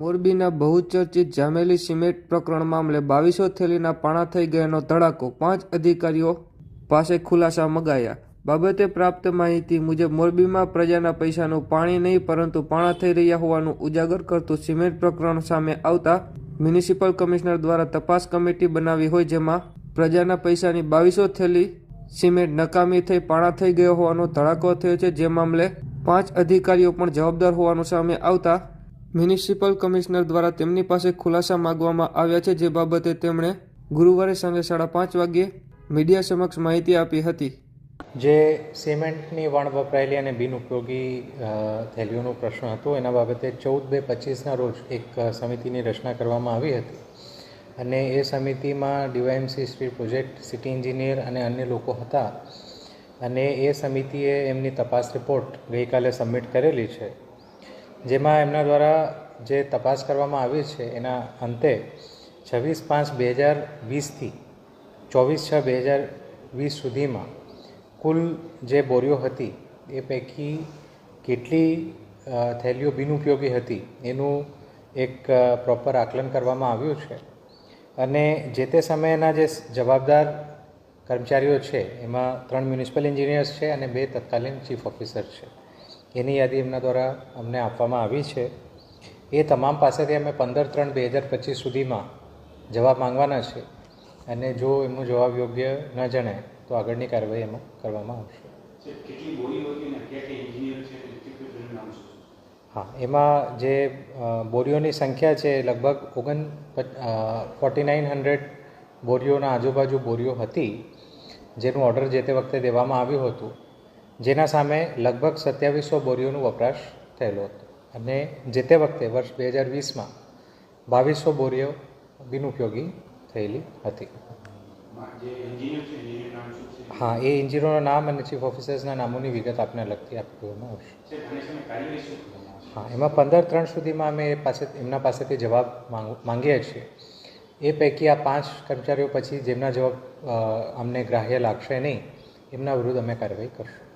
મોરબીના બહુચર્ચિત જામેલી સિમેન્ટ પ્રકરણ મામલે બાવીસો થેલીના પાણા થઈ ગયાનો ધડાકો પાંચ અધિકારીઓ પાસે ખુલાસા મગાયા. બાબતે પ્રાપ્ત માહિતી મુજબ મોરબીમાં પ્રજાના પૈસાનું પાણી નહીં, પરંતુ પાણા થઈ રહ્યા હોવાનું ઉજાગર કરતું સિમેન્ટ પ્રકરણ સામે આવતા મ્યુનિસિપલ કમિશનર દ્વારા તપાસ કમિટી બનાવી હોય જેમાં પ્રજાના પૈસાની બાવીસો થેલી સિમેન્ટ નકામી થઈ પાણા થઈ ગયો હોવાનો ધડાકો થયો છે. જે મામલે પાંચ અધિકારીઓ પણ જવાબદાર હોવાનું સામે આવતા મ્યુનિસિપલ કમિશનર દ્વારા તેમની પાસે ખુલાસા માગવામાં આવ્યા છે, જે બાબતે તેમણે ગુરુવારે સાંજે સાડા પાંચ વાગ્યે મીડિયા સમક્ષ માહિતી આપી હતી. જે સિમેન્ટની વણ વપરાયેલી અને બિનઉપયોગી થેલીઓનો પ્રશ્ન હતો, એના બાબતે ચૌદ બે પચીસના રોજ એક સમિતિની રચના કરવામાં આવી હતી. અને એ સમિતિમાં DYMC street project, city engineer અને અન્ય લોકો હતા. અને એ સમિતિએ એમની તપાસ રિપોર્ટ ગઈકાલે સબમિટ કરેલી છે. જેમાં એમના દ્વારા જે તપાસ કરવામાં આવી છે, એના અંતે છવ્વીસ પાંચ બે હજાર વીસથી ચોવીસ છ બે હજાર વીસ સુધીમાં કુલ જે બોરીઓ હતી, એ પૈકી કેટલી થેલીઓ બિનઉપયોગી હતી, એનું એક પ્રોપર આકલન કરવામાં આવ્યું છે. અને જે તે સમયના જે જવાબદાર કર્મચારીઓ છે, એમાં ત્રણ મ્યુનિસિપલ એન્જિનિયર્સ છે અને બે તત્કાલીન ચીફ ઓફિસર છે. એની યાદી એમના દ્વારા અમને આપવામાં આવી છે. એ તમામ પાસેથી અમે પંદર ત્રણ બે હજાર પચીસ સુધીમાં જવાબ માંગવાના છે અને જો એમનો જવાબ યોગ્ય ન જણાય તો આગળની કાર્યવાહી એમાં કરવામાં આવશે. હા એમાં જે બોરીઓની સંખ્યા છે એ લગભગ ઓગણ ફોર્ટી નાઇન હંડ્રેડ બોરીઓના આજુબાજુ બોરીઓ હતી જેનું ઓર્ડર જે તે વખતે દેવામાં આવ્યું હતું. જેના સામે લગભગ સત્યાવીસો બોરીઓનો વપરાશ થયેલો હતો. અને જે તે વખતે વર્ષ બે હજાર વીસમાં બાવીસો બોરીઓ બિનઉપયોગી થયેલી હતી. હા, એ એન્જિનિયરોના નામ અને ચીફ ઓફિસર્સના નામોની વિગત આપને લગતી આપવામાં આવશે. હા, એમાં પંદર ત્રણ સુધીમાં અમે પાસે, એમના પાસેથી જવાબ માંગ, માંગીએ છીએ. એ પૈકી આ પાંચ કર્મચારીઓ પછી જેમના જવાબ અમને ગ્રાહ્ય લાગશે નહીં, એમના વિરુદ્ધ અમે કાર્યવાહી કરશું.